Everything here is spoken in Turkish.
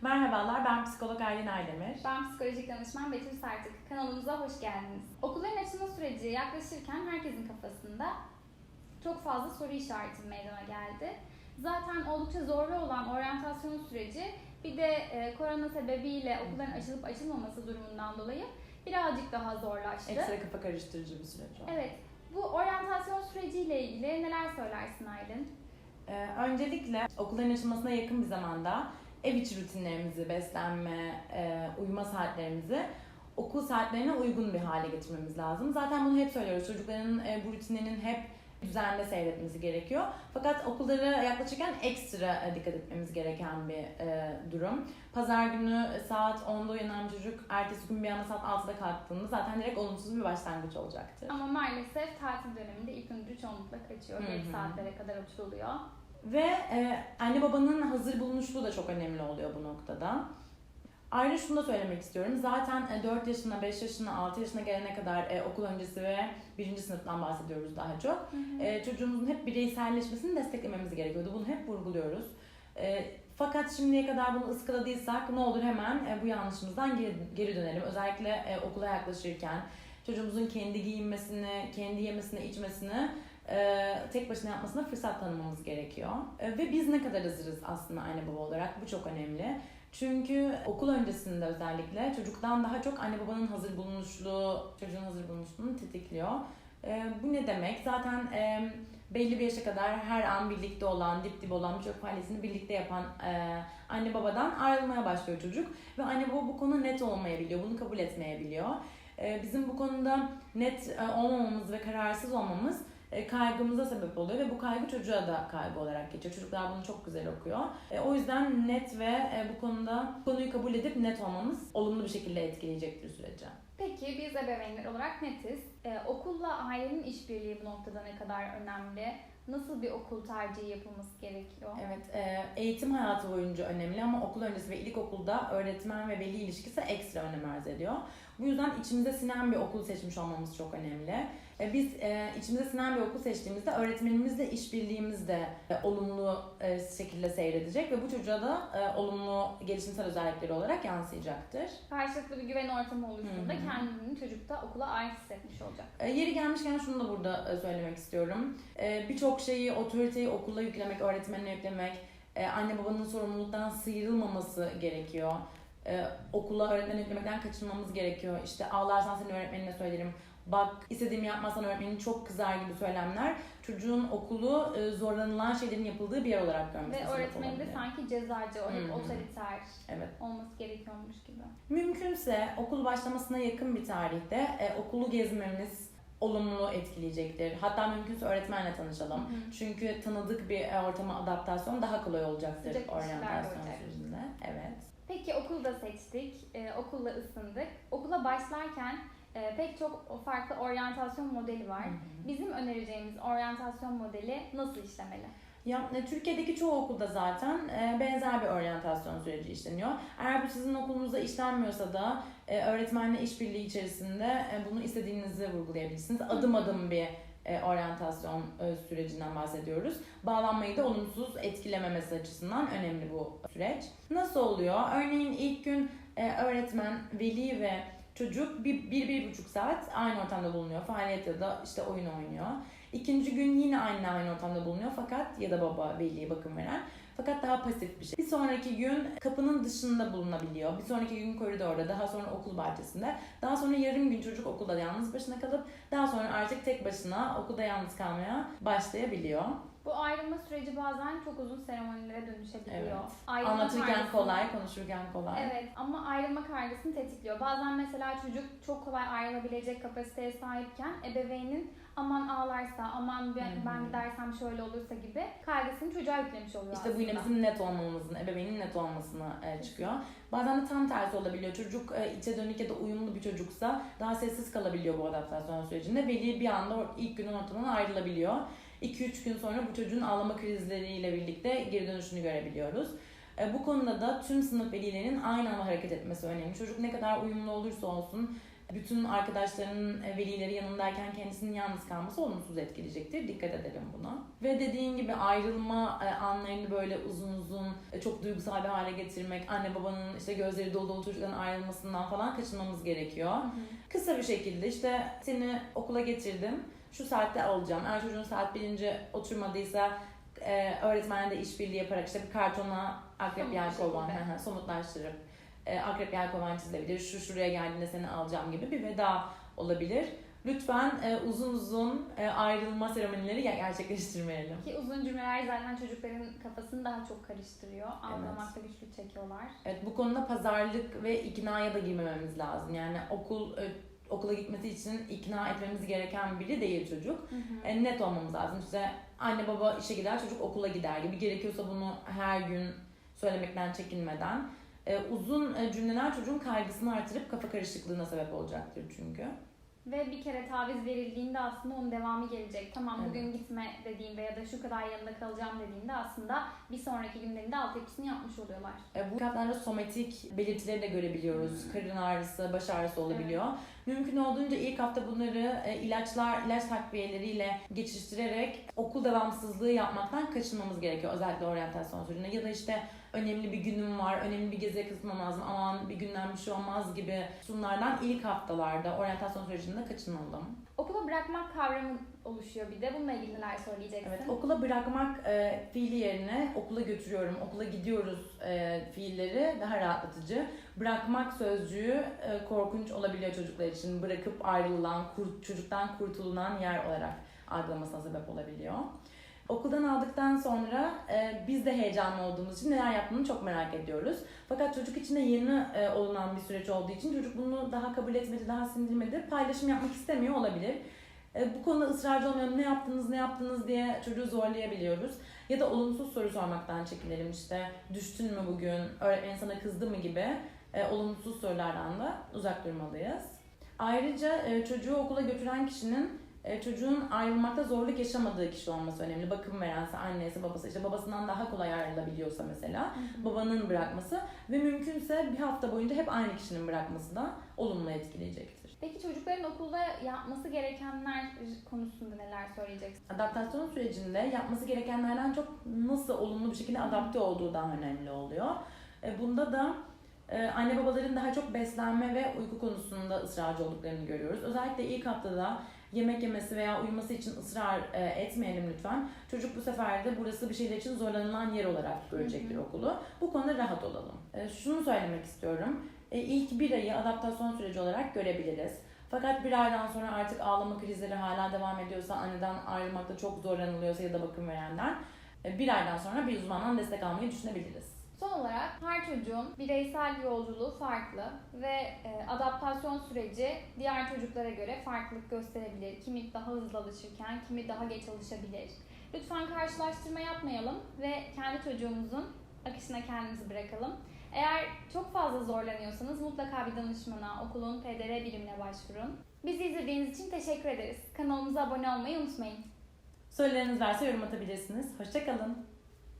Merhabalar, ben psikolog Aylin Aydemir. Ben psikolojik danışman Betül Sertık. Kanalımıza hoş geldiniz. Okulların açılma süreci yaklaşırken herkesin kafasında çok fazla soru işareti meydana geldi. Zaten oldukça zorlu olan oryantasyon süreci bir de e, korona sebebiyle okulların açılıp açılmaması durumundan dolayı birazcık daha zorlaştı. Ekstra kafa karıştırıcı bir süreç oldu. Evet, bu oryantasyon süreciyle ilgili neler söylersin Aylin? Ee, öncelikle okulların açılmasına yakın bir zamanda ev içi rutinlerimizi, beslenme, e, uyuma saatlerimizi okul saatlerine uygun bir hale getirmemiz lazım. Zaten bunu hep söylüyoruz. Çocukların e, bu rutininin hep düzenli seyretmesi gerekiyor. Fakat okullara yaklaşırken ekstra e, dikkat etmemiz gereken bir e, durum. Pazar günü saat 10'da uyanan çocuk ertesi gün bir anda saat 6'da kalktığında zaten direkt olumsuz bir başlangıç olacaktır. Ama maalesef tatil döneminde ilk öncü çoğunlukla kaçıyor. Geç saatlere kadar oturuluyor. Ve e, anne babanın hazır bulunuşluğu da çok önemli oluyor bu noktada. Ayrıca şunu da söylemek istiyorum. Zaten e, 4 yaşına, 5 yaşına, 6 yaşına gelene kadar e, okul öncesi ve 1. sınıftan bahsediyoruz daha çok. Hı hı. E, çocuğumuzun hep bireyselleşmesini desteklememiz gerekiyordu. Bunu hep vurguluyoruz. E, fakat şimdiye kadar bunu ıskaladıysak ne olur hemen e, bu yanlışımızdan geri, geri dönelim. Özellikle e, okula yaklaşırken çocuğumuzun kendi giyinmesini, kendi yemesini, içmesini e, tek başına yapmasına fırsat tanımamız gerekiyor. E, ve biz ne kadar hazırız aslında anne baba olarak bu çok önemli. Çünkü okul öncesinde özellikle çocuktan daha çok anne babanın hazır bulunuşluğu, çocuğun hazır bulunuşluğunu tetikliyor. E, bu ne demek? Zaten e, belli bir yaşa kadar her an birlikte olan, dip dip olan birçok faaliyetini birlikte yapan e, anne babadan ayrılmaya başlıyor çocuk. Ve anne baba bu konu net olmayabiliyor, bunu kabul etmeyebiliyor. E, bizim bu konuda net e, olmamamız ve kararsız olmamız kaygımıza sebep oluyor ve bu kaygı çocuğa da kaygı olarak geçiyor. Çocuklar bunu çok güzel okuyor. E, o yüzden net ve e, bu konuda konuyu kabul edip net olmamız olumlu bir şekilde etkileyecektir süreci. Peki biz ebeveynler olarak netiz. Ee, okulla ailenin işbirliği bu noktada ne kadar önemli? Nasıl bir okul tercihi yapılması gerekiyor? Evet, e, eğitim hayatı boyunca önemli ama okul öncesi ve ilkokulda öğretmen ve veli ilişkisi ekstra önem arz ediyor. Bu yüzden içimize sinen bir okul seçmiş olmamız çok önemli. E, Biz e, içimize sinen bir okul seçtiğimizde öğretmenimizle işbirliğimiz de e, olumlu e, şekilde seyredecek ve bu çocuğa da e, olumlu gelişimsel özellikleri olarak yansıyacaktır. Karşılıklı bir güven ortamı oluştuğunda Hı hı. kendini çocuk da okula ait hissetmiş olacak. E, Yeri gelmişken şunu da burada e, söylemek istiyorum. E, Birçok şeyi, otoriteyi okula yüklemek, öğretmenine yüklemek, e, anne babanın sorumluluktan sıyrılmaması gerekiyor. E, Okula öğretmeni yüklemekten kaçınmamız gerekiyor. İşte ağlarsan senin öğretmenine söylerim. Bak istediğimi yapmazsan öğretmenin çok kızar gibi söylemler çocuğun okulu e, zorlanılan şeylerin yapıldığı bir yer olarak görmesi Ve öğretmenin de sanki cezacı, o hep otoriter Evet. olması gerekiyormuş gibi. Mümkünse okul başlamasına yakın bir tarihte e, okulu gezmemiz olumlu etkileyecektir. Hatta mümkünse öğretmenle tanışalım. Hı. Çünkü tanıdık bir e, ortama adaptasyon daha kolay olacaktır Sıcak oryantasyon sürecinde. Evet. Peki okulu da seçtik, e, okulla ısındık. Okula başlarken e, pek çok farklı oryantasyon modeli var. Hı hı. Bizim önereceğimiz oryantasyon modeli nasıl işlemeli? Ya, e, Türkiye'deki çoğu okulda zaten e, benzer bir oryantasyon süreci işleniyor. Eğer bu sizin okulunuzda işlenmiyorsa da e, öğretmenle işbirliği içerisinde e, bunu istediğinizi vurgulayabilirsiniz. Adım adım bir e, oryantasyon e, sürecinden bahsediyoruz. Bağlanmayı da olumsuz etkilememesi açısından önemli bu süreç. Nasıl oluyor? Örneğin ilk gün e, öğretmen, veli ve çocuk bir, bir, bir buçuk saat aynı ortamda bulunuyor. Faaliyet ya da işte oyun oynuyor. İkinci gün yine aynı aynı ortamda bulunuyor fakat ya da baba, veli, bakım veren. Fakat daha pasif bir şey. Bir sonraki gün kapının dışında bulunabiliyor. Bir sonraki gün koridorda, daha sonra okul bahçesinde. Daha sonra yarım gün çocuk okulda yalnız başına kalıp daha sonra artık tek başına okulda yalnız kalmaya başlayabiliyor. Bu ayrılma süreci bazen çok uzun seremonilere dönüşebiliyor. Evet. Ayrılma Anlatırken kaygısı- kolay, konuşurken kolay. Evet ama ayrılma kaygısını tetikliyor. Bazen mesela çocuk çok kolay ayrılabilecek kapasiteye sahipken ebeveynin aman ağlarsa, aman ben, ben gidersem şöyle olursa gibi kaygısını çocuğa yüklemiş oluyor İşte bu yine aslında. bizim net olmamızın, ebeveynin net olmasına e, çıkıyor. Bazen de tam tersi olabiliyor. Çocuk e, içe dönük ya da uyumlu bir çocuksa daha sessiz kalabiliyor bu adaptasyon sürecinde. Veli bir anda ilk günün ortadan ayrılabiliyor. 2-3 gün sonra bu çocuğun ağlama krizleriyle birlikte geri dönüşünü görebiliyoruz. E, Bu konuda da tüm sınıf velilerinin aynı anda hareket etmesi önemli. Çocuk ne kadar uyumlu olursa olsun bütün arkadaşlarının e, velileri yanındayken kendisinin yalnız kalması olumsuz etkileyecektir. Dikkat edelim buna. Ve dediğin gibi ayrılma e, anlarını böyle uzun uzun çok duygusal bir hale getirmek, anne babanın işte gözleri dolu dolu çocukların ayrılmasından falan kaçınmamız gerekiyor. Kısa bir şekilde işte seni okula getirdim. Şu saatte alacağım. Eğer çocuğun saat birinci oturmadıysa e, öğretmenle işbirliği yaparak işte bir kartona akrep yelkovan somutlaştırıp e, akrep yelkovan çizilebilir. Şu şuraya geldiğinde seni alacağım gibi bir veda olabilir. Lütfen e, uzun uzun e, ayrılma seremonileri ger- gerçekleştirmeyelim. Ki uzun cümleler zaten çocukların kafasını daha çok karıştırıyor. Anlamakta güçlük çekiyorlar. Evet bu konuda pazarlık ve iknaya da girmememiz lazım. Yani okul e, okula gitmesi için ikna etmemiz gereken biri değil çocuk. E, net olmamız lazım. İşte anne baba işe gider, çocuk okula gider gibi. Gerekiyorsa bunu her gün söylemekten çekinmeden. E, uzun e, cümleler çocuğun kaygısını artırıp kafa karışıklığına sebep olacaktır çünkü. Ve bir kere taviz verildiğinde aslında onun devamı gelecek. Tamam Evet. bugün gitme dediğinde ya da şu kadar yanında kalacağım dediğinde aslında bir sonraki günlerinde altyapısını yapmış oluyorlar. E, bu kitaplarda somatik belirtileri de görebiliyoruz. Karın ağrısı, baş ağrısı olabiliyor. Mümkün olduğunca ilk hafta bunları e, ilaçlar, ilaç takviyeleriyle geçiştirerek okul devamsızlığı yapmaktan kaçınmamız gerekiyor. Özellikle oryantasyon sürecinde. Ya da işte önemli bir günüm var, önemli bir geziye katılmam lazım, aman bir günden bir şey olmaz gibi sunlardan ilk haftalarda oryantasyon sürecinde kaçınalım. Okula bırakmak kavramı oluşuyor bir de. Bununla ilgili neler söyleyeceksin? Evet, okula bırakmak e, fiili yerine okula götürüyorum, okula gidiyoruz e, fiilleri daha rahatlatıcı. Bırakmak sözcüğü e, korkunç olabiliyor çocuklar için. Bırakıp ayrılan, kur- çocuktan kurtulunan yer olarak algılamasına sebep olabiliyor. Okuldan aldıktan sonra e, biz de heyecanlı olduğumuz için neler yaptığını çok merak ediyoruz. Fakat çocuk için de yeni e, olunan bir süreç olduğu için çocuk bunu daha kabul etmedi, daha sindirmedi. Paylaşım yapmak istemiyor olabilir. E, bu konuda ısrarcı olmayalım. Ne yaptınız, ne yaptınız diye çocuğu zorlayabiliyoruz. Ya da olumsuz soru sormaktan çekinelim işte. Düştün mü bugün, öğretmen sana kızdı mı gibi e, olumsuz sorulardan da uzak durmalıyız. Ayrıca e, çocuğu okula götüren kişinin e, çocuğun ayrılmakta zorluk yaşamadığı kişi olması önemli. Bakım verense annesi, babası, işte babasından daha kolay ayrılabiliyorsa mesela babanın bırakması ve mümkünse bir hafta boyunca hep aynı kişinin bırakması da olumlu etkileyecektir. Peki çocukların okulda yapması gerekenler konusunda neler söyleyeceksin? Adaptasyon sürecinde yapması gerekenlerden çok nasıl olumlu bir şekilde adapte olduğu daha önemli oluyor. E, Bunda da e, anne babaların daha çok beslenme ve uyku konusunda ısrarcı olduklarını görüyoruz. Özellikle ilk haftada yemek yemesi veya uyuması için ısrar e, etmeyelim lütfen. Çocuk bu sefer de burası bir şeyler için zorlanılan yer olarak görecektir Hı hı. okulu. Bu konuda rahat olalım. E, Şunu söylemek istiyorum. E, İlk bir ayı adaptasyon süreci olarak görebiliriz. Fakat bir aydan sonra artık ağlama krizleri hala devam ediyorsa, anneden ayrılmakta çok zorlanılıyorsa ya da bakım verenden e, bir aydan sonra bir uzmandan destek almayı düşünebiliriz. Son olarak her çocuğun bireysel yolculuğu farklı ve e, adaptasyon süreci diğer çocuklara göre farklılık gösterebilir. Kimi daha hızlı alışırken kimi daha geç alışabilir. Lütfen karşılaştırma yapmayalım ve kendi çocuğumuzun akışına kendimizi bırakalım. Eğer çok fazla zorlanıyorsanız mutlaka bir danışmana, okulun PDR birimine başvurun. Bizi izlediğiniz için teşekkür ederiz. Kanalımıza abone olmayı unutmayın. Sorularınız varsa yorum atabilirsiniz. Hoşçakalın.